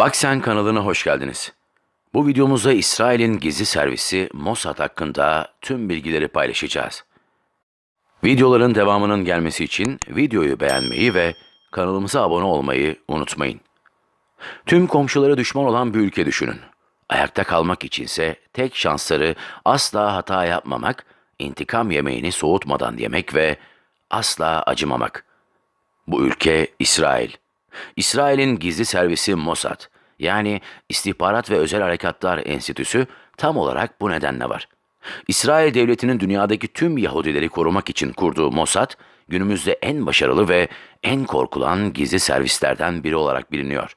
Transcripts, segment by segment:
Baksen kanalına hoş geldiniz. Bu videomuzda İsrail'in gizli servisi Mossad hakkında tüm bilgileri paylaşacağız. Videoların devamının gelmesi için videoyu beğenmeyi ve kanalımıza abone olmayı unutmayın. Tüm komşulara düşman olan bir ülke düşünün. Ayakta kalmak içinse tek şansları asla hata yapmamak, intikam yemeğini soğutmadan yemek ve asla acımamak. Bu ülke İsrail. İsrail'in gizli servisi Mossad, yani İstihbarat ve Özel Harekatlar Enstitüsü tam olarak bu nedenle var. İsrail devletinin dünyadaki tüm Yahudileri korumak için kurduğu Mossad, günümüzde en başarılı ve en korkulan gizli servislerden biri olarak biliniyor.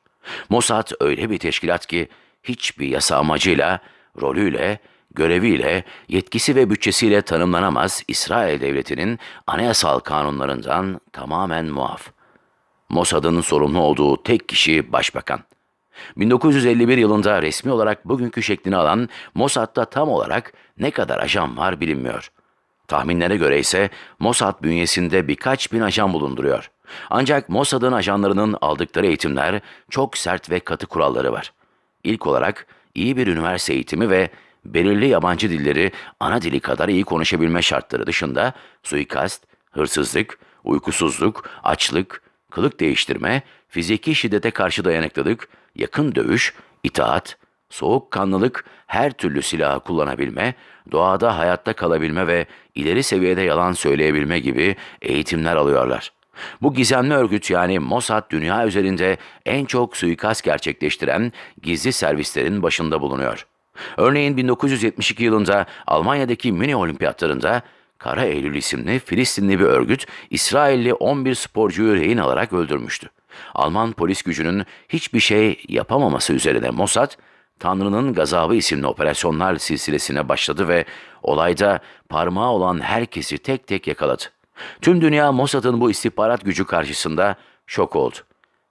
Mossad öyle bir teşkilat ki hiçbir yasa amacıyla, rolüyle, göreviyle, yetkisi ve bütçesiyle tanımlanamaz İsrail devletinin anayasal kanunlarından tamamen muaf. Mossad'ın sorumlu olduğu tek kişi başbakan. 1951 yılında resmi olarak bugünkü şeklini alan Mossad'da tam olarak ne kadar ajan var bilinmiyor. Tahminlere göre ise Mossad bünyesinde birkaç bin ajan bulunduruyor. Ancak Mossad'ın ajanlarının aldıkları eğitimler çok sert ve katı kuralları var. İlk olarak iyi bir üniversite eğitimi ve belirli yabancı dilleri ana dili kadar iyi konuşabilme şartları dışında suikast, hırsızlık, uykusuzluk, açlık, kılık değiştirme, fiziki şiddete karşı dayanıklılık, yakın dövüş, itaat, soğukkanlılık, her türlü silahı kullanabilme, doğada hayatta kalabilme ve ileri seviyede yalan söyleyebilme gibi eğitimler alıyorlar. Bu gizemli örgüt yani Mossad dünya üzerinde en çok suikast gerçekleştiren gizli servislerin başında bulunuyor. Örneğin 1972 yılında Almanya'daki Münih Olimpiyatlarında Kara Eylül isimli Filistinli bir örgüt İsrailli 11 sporcuyu rehin alarak öldürmüştü. Alman polis gücünün hiçbir şey yapamaması üzerine Mossad, Tanrı'nın Gazabı isimli operasyonlar silsilesine başladı ve olayda parmağı olan herkesi tek tek yakaladı. Tüm dünya Mossad'ın bu istihbarat gücü karşısında şok oldu.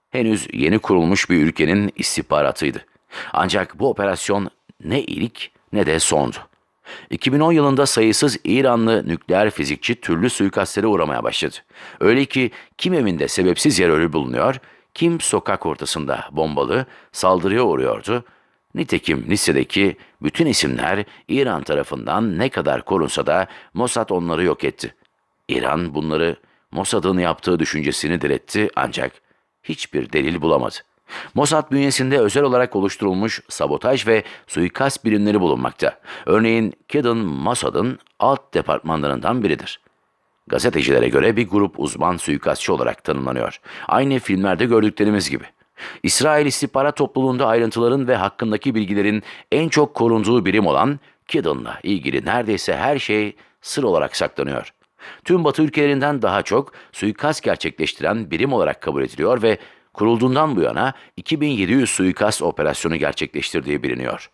Henüz yeni kurulmuş bir ülkenin istihbaratıydı. Ancak bu operasyon ne ilk ne de sondu. 2010 yılında sayısız İranlı nükleer fizikçi türlü suikastlere uğramaya başladı. Öyle ki kim evinde sebepsiz yer ölü bulunuyor, kim sokak ortasında bombalı saldırıya uğruyordu. Nitekim listedeki bütün isimler İran tarafından ne kadar korunsa da Mossad onları yok etti. İran bunları Mossad'ın yaptığı düşüncesini diretti ancak hiçbir delil bulamadı. Mossad bünyesinde özel olarak oluşturulmuş sabotaj ve suikast birimleri bulunmakta. Örneğin Kedon Mossad'ın alt departmanlarından biridir. Gazetecilere göre bir grup uzman suikastçı olarak tanımlanıyor. Aynı filmlerde gördüklerimiz gibi. İsrail istihbarat topluluğunda ayrıntıların ve hakkındaki bilgilerin en çok korunduğu birim olan Kedon'la ilgili neredeyse her şey sır olarak saklanıyor. Tüm Batı ülkelerinden daha çok suikast gerçekleştiren birim olarak kabul ediliyor ve kurulduğundan bu yana 2700 suikast operasyonu gerçekleştirdiği biliniyor.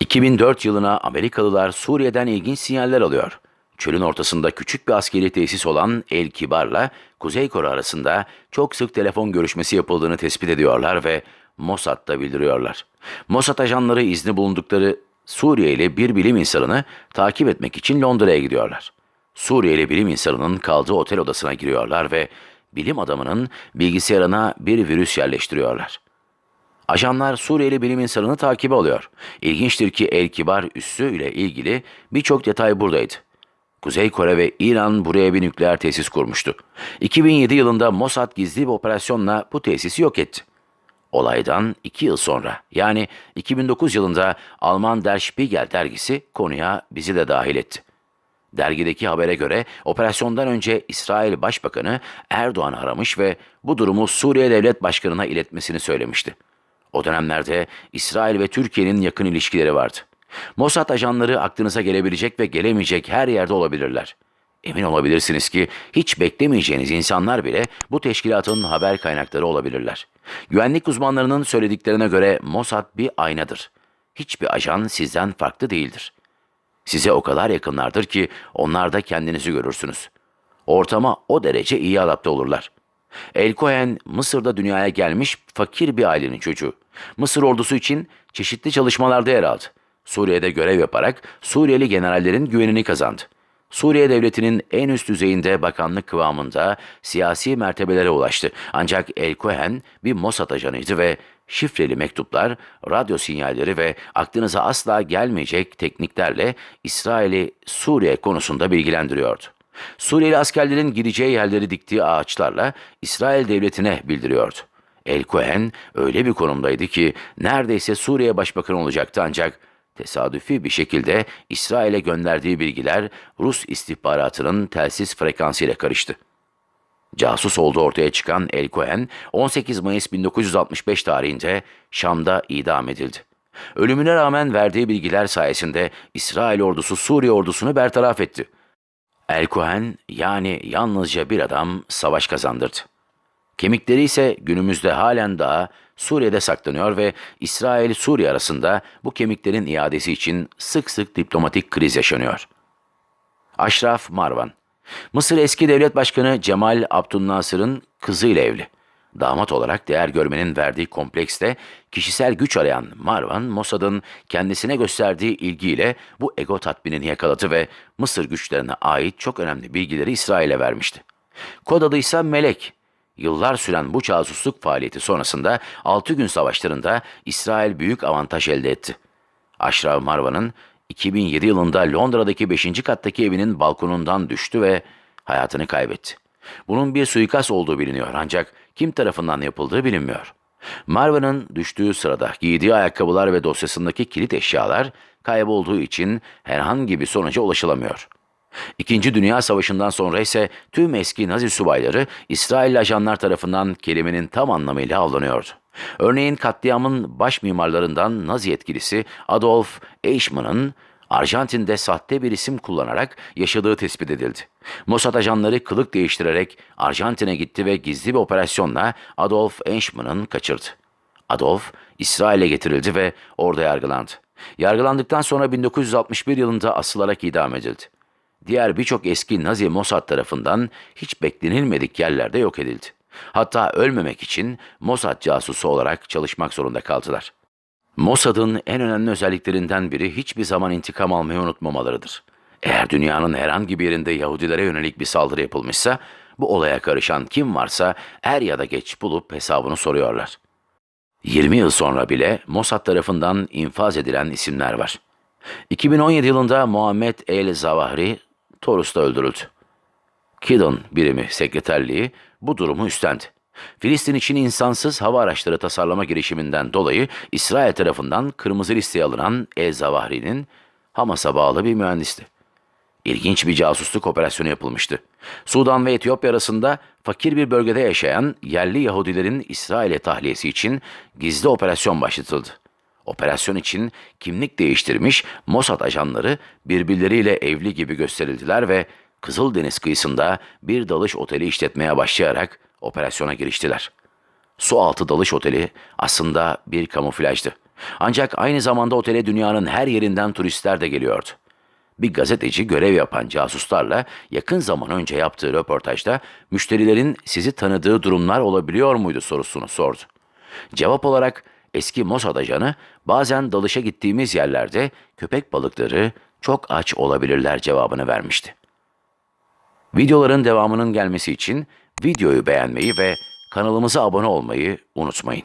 2004 yılına Amerikalılar Suriye'den ilginç sinyaller alıyor. Çölün ortasında küçük bir askeri tesis olan El Kibar'la Kuzey Kore arasında çok sık telefon görüşmesi yapıldığını tespit ediyorlar ve Mossad'da bildiriyorlar. Mossad ajanları izni bulundukları Suriyeli bir bilim insanını takip etmek için Londra'ya gidiyorlar. Suriyeli bilim insanının kaldığı otel odasına giriyorlar ve bilim adamının bilgisayarına bir virüs yerleştiriyorlar. Ajanlar Suriyeli bilim insanını takibe alıyor. İlginçtir ki El Kibar üssü ile ilgili birçok detay buradaydı. Kuzey Kore ve İran buraya bir nükleer tesis kurmuştu. 2007 yılında Mossad gizli bir operasyonla bu tesisi yok etti. Olaydan iki yıl sonra yani 2009 yılında Alman Der Spiegel dergisi konuya bizi de dahil etti. Dergideki habere göre operasyondan önce İsrail Başbakanı Erdoğan'ı aramış ve bu durumu Suriye Devlet Başkanı'na iletmesini söylemişti. O dönemlerde İsrail ve Türkiye'nin yakın ilişkileri vardı. Mossad ajanları aklınıza gelebilecek ve gelemeyecek her yerde olabilirler. Emin olabilirsiniz ki hiç beklemeyeceğiniz insanlar bile bu teşkilatın haber kaynakları olabilirler. Güvenlik uzmanlarının söylediklerine göre Mossad bir aynadır. Hiçbir ajan sizden farklı değildir. Size o kadar yakınlardır ki onlarda kendinizi görürsünüz. Ortama o derece iyi adapte olurlar. El Cohen, Mısır'da dünyaya gelmiş fakir bir ailenin çocuğu. Mısır ordusu için çeşitli çalışmalarda yer aldı. Suriye'de görev yaparak Suriyeli generallerin güvenini kazandı. Suriye devletinin en üst düzeyinde bakanlık kıvamında siyasi mertebelere ulaştı. Ancak El Cohen bir Mossad ajanıydı ve şifreli mektuplar, radyo sinyalleri ve aklınıza asla gelmeyecek tekniklerle İsrail'i Suriye konusunda bilgilendiriyordu. Suriyeli askerlerin gideceği yerleri diktiği ağaçlarla İsrail devletine bildiriyordu. El Cohen öyle bir konumdaydı ki neredeyse Suriye başbakanı olacaktı ancak tesadüfi bir şekilde İsrail'e gönderdiği bilgiler Rus istihbaratının telsiz frekansı ile karıştı. Casus olduğu ortaya çıkan El Cohen 18 Mayıs 1965 tarihinde Şam'da idam edildi. Ölümüne rağmen verdiği bilgiler sayesinde İsrail ordusu Suriye ordusunu bertaraf etti. El Cohen yani yalnızca bir adam savaş kazandırdı. Kemikleri ise günümüzde halen daha Suriye'de saklanıyor ve İsrail-Suriye arasında bu kemiklerin iadesi için sık sık diplomatik kriz yaşanıyor. Aşraf Marwan Mısır eski devlet başkanı Cemal Abdülnasır'ın kızıyla evli. Damat olarak değer görmenin verdiği komplekste kişisel güç arayan Marwan, Mossad'ın kendisine gösterdiği ilgiyle bu ego tatminini yakaladı ve Mısır güçlerine ait çok önemli bilgileri İsrail'e vermişti. Kod adı ise Melek. Yıllar süren bu casusluk faaliyeti sonrasında 6 gün savaşlarında İsrail büyük avantaj elde etti. Aşraf Marvan'ın 2007 yılında Londra'daki 5. kattaki evinin balkonundan düştü ve hayatını kaybetti. Bunun bir suikast olduğu biliniyor ancak kim tarafından yapıldığı bilinmiyor. Marvan'ın düştüğü sırada giydiği ayakkabılar ve dosyasındaki kilit eşyalar kaybolduğu için herhangi bir sonuca ulaşılamıyor. İkinci Dünya Savaşı'ndan sonra ise tüm eski Nazi subayları İsrail ajanlar tarafından kelimenin tam anlamıyla avlanıyordu. Örneğin katliamın baş mimarlarından Nazi yetkilisi Adolf Eichmann'ın Arjantin'de sahte bir isim kullanarak yaşadığı tespit edildi. Mossad ajanları kılık değiştirerek Arjantin'e gitti ve gizli bir operasyonla Adolf Eichmann'ın kaçırdı. Adolf, İsrail'e getirildi ve orada yargılandı. Yargılandıktan sonra 1961 yılında asılarak idam edildi. Diğer birçok eski Nazi Mossad tarafından hiç beklenilmedik yerlerde yok edildi. Hatta ölmemek için Mossad casusu olarak çalışmak zorunda kaldılar. Mossad'ın en önemli özelliklerinden biri hiçbir zaman intikam almayı unutmamalarıdır. Eğer dünyanın herhangi bir yerinde Yahudilere yönelik bir saldırı yapılmışsa, bu olaya karışan kim varsa er ya da geç bulup hesabını soruyorlar. 20 yıl sonra bile Mossad tarafından infaz edilen isimler var. 2017 yılında Muhammed El Zavahri Torus'ta öldürüldü. Kidon birimi sekreterliği bu durumu üstlendi. Filistin için insansız hava araçları tasarlama girişiminden dolayı İsrail tarafından kırmızı listeye alınan El Zavahri'nin Hamas'a bağlı bir mühendisti. İlginç bir casusluk operasyonu yapılmıştı. Sudan ve Etiyopya arasında fakir bir bölgede yaşayan yerli Yahudilerin İsrail'e tahliyesi için gizli operasyon başlatıldı. Operasyon için kimlik değiştirmiş Mossad ajanları birbirleriyle evli gibi gösterildiler ve Kızıldeniz kıyısında bir dalış oteli işletmeye başlayarak operasyona giriştiler. Sualtı dalış oteli aslında bir kamuflajdı. Ancak aynı zamanda otele dünyanın her yerinden turistler de geliyordu. Bir gazeteci görev yapan casuslarla yakın zaman önce yaptığı röportajda müşterilerin sizi tanıdığı durumlar olabiliyor muydu sorusunu sordu. Cevap olarak eski Mossad ajanı bazen dalışa gittiğimiz yerlerde köpek balıkları çok aç olabilirler cevabını vermişti. Videoların devamının gelmesi için videoyu beğenmeyi ve kanalımıza abone olmayı unutmayın.